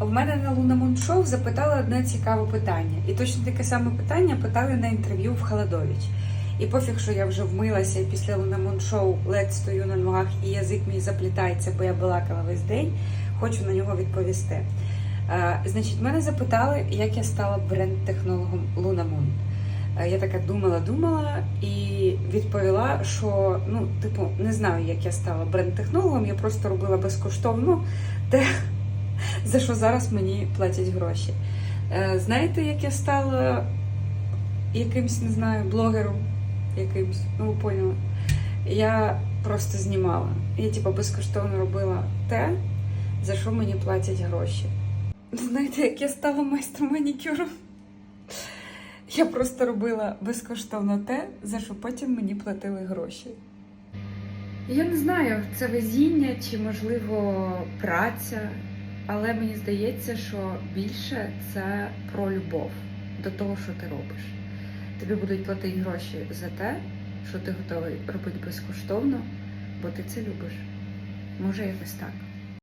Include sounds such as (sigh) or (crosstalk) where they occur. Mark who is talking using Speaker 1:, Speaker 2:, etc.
Speaker 1: В мене на Лунамун Шоу запитали одне цікаве питання. І точно таке саме питання питали на інтерв'ю в Халадович. І пофіг, що я вже вмилася і після Лунамун Шоу ледь стою на ногах і язик мій заплітається, бо я балакала весь день. Хочу на нього відповісти. Е, значить, мене запитали, як я стала бренд-технологом Лунамун. Е, Я така думала, думала і відповіла, що ну, типу, не знаю, як я стала бренд-технологом, я просто робила безкоштовно те, (laughs) за що зараз мені платять гроші. Е, Знаєте, як я стала якимсь, не знаю, блогером, якимсь, ну ви поняли. Я просто знімала. Я типу безкоштовно робила те, за що мені платять гроші. Знаєте, як я стала майстром манікюру? Я просто робила безкоштовно те, за що потім мені платили гроші. Я не знаю, це везіння чи, можливо, праця, але мені здається, що більше це про любов до того, що ти робиш. Тобі будуть платити гроші за те, що ти готовий робити безкоштовно, бо ти це любиш. Може, якось так.